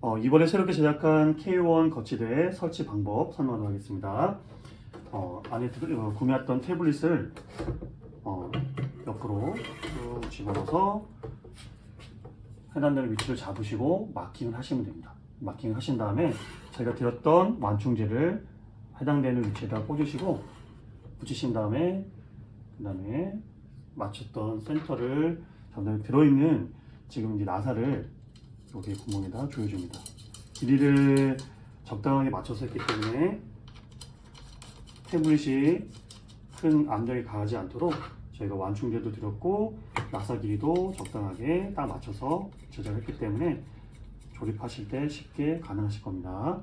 어, 이번에 새롭게 제작한 K1 거치대 설치 방법 설명하도록 하겠습니다. 어, 안에 들- 어, 구매했던 태블릿을 어, 옆으로 쭉 집어넣어서 해당되는 위치를 잡으시고 마킹을 하시면 됩니다. 마킹을 하신 다음에 제가 드렸던 완충제를 해당되는 위치에다 꽂으시고 붙이신 다음에 그 다음에 맞췄던 센터를 그다음에 들어있는 지금 이제 나사를 여기 구멍에다 조여줍니다. 길이를 적당하게 맞춰서 했기 때문에 태블릿이 큰 압력이 가하지 않도록 저희가 완충제도 드렸고 나사 길이도 적당하게 딱 맞춰서 제작했기 때문에 조립하실 때 쉽게 가능하실 겁니다.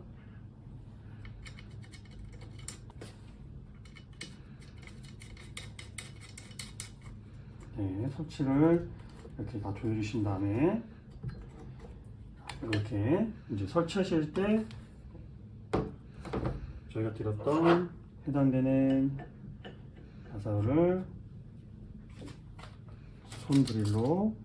네, 설치를 이렇게 다 조여주신 다음에 이렇게 이제 설치하실 때 저희가 드렸던 해당되는 가사를 손 드릴로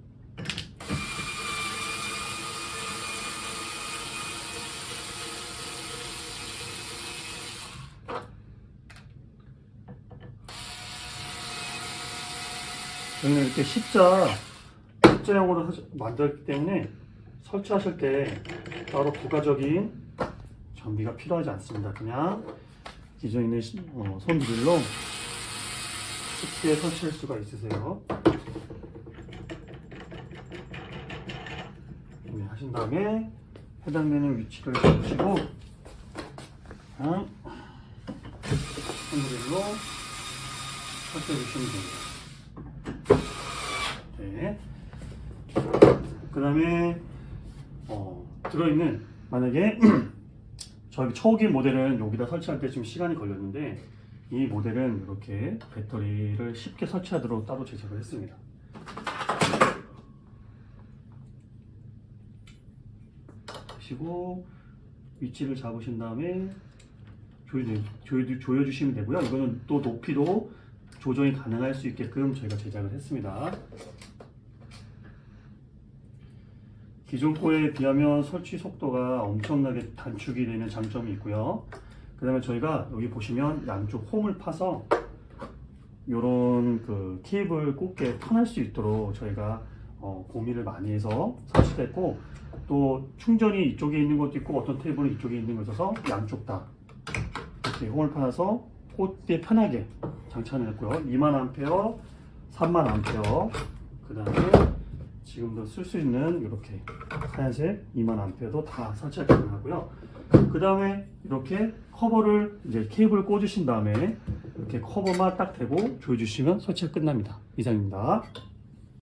저희는 이렇게 십자 십자형으로 만들었기 때문에 설치하실 때 따로 부가적인 장비가 필요하지 않습니다. 그냥 기존에 있는 시- 어, 손드릴로 쉽게 설치할 수가 있으세요. 네, 하신 다음에 해당되는 위치를 잡으시고 그냥 손드릴로 설치해 주시면 됩니다. 네. 그 다음에 어, 들어있는 만약에 저희 초기 모델은 여기다 설치할 때좀 시간이 걸렸는데 이 모델은 이렇게 배터리를 쉽게 설치하도록 따로 제작을 했습니다. 하시고 위치를 잡으신 다음에 조여, 조여, 조여 주시면 되고요. 이거는 또 높이도 조정이 가능할 수 있게끔 저희가 제작을 했습니다. 기존 거에 비하면 설치 속도가 엄청나게 단축이 되는 장점이 있고요. 그 다음에 저희가 여기 보시면 양쪽 홈을 파서 이런 그 케이블 꽂게 편할 수 있도록 저희가 어, 고민을 많이 해서 설치됐고 또 충전이 이쪽에 있는 것도 있고 어떤 테이블은 이쪽에 있는 거 있어서 양쪽 다 이렇게 홈을 파서 꽂기에 편하게 장착을 했고요. 2만 암페어, 3만 암페어, 그 다음에 지금도 쓸 수 있는 이렇게 하얀색 2만 암페어도 다 설치가 가능하고요. 그 다음에 이렇게 커버를 이제 케이블 꽂으신 다음에 이렇게 커버만 딱 대고 조여주시면 설치가 끝납니다. 이상입니다.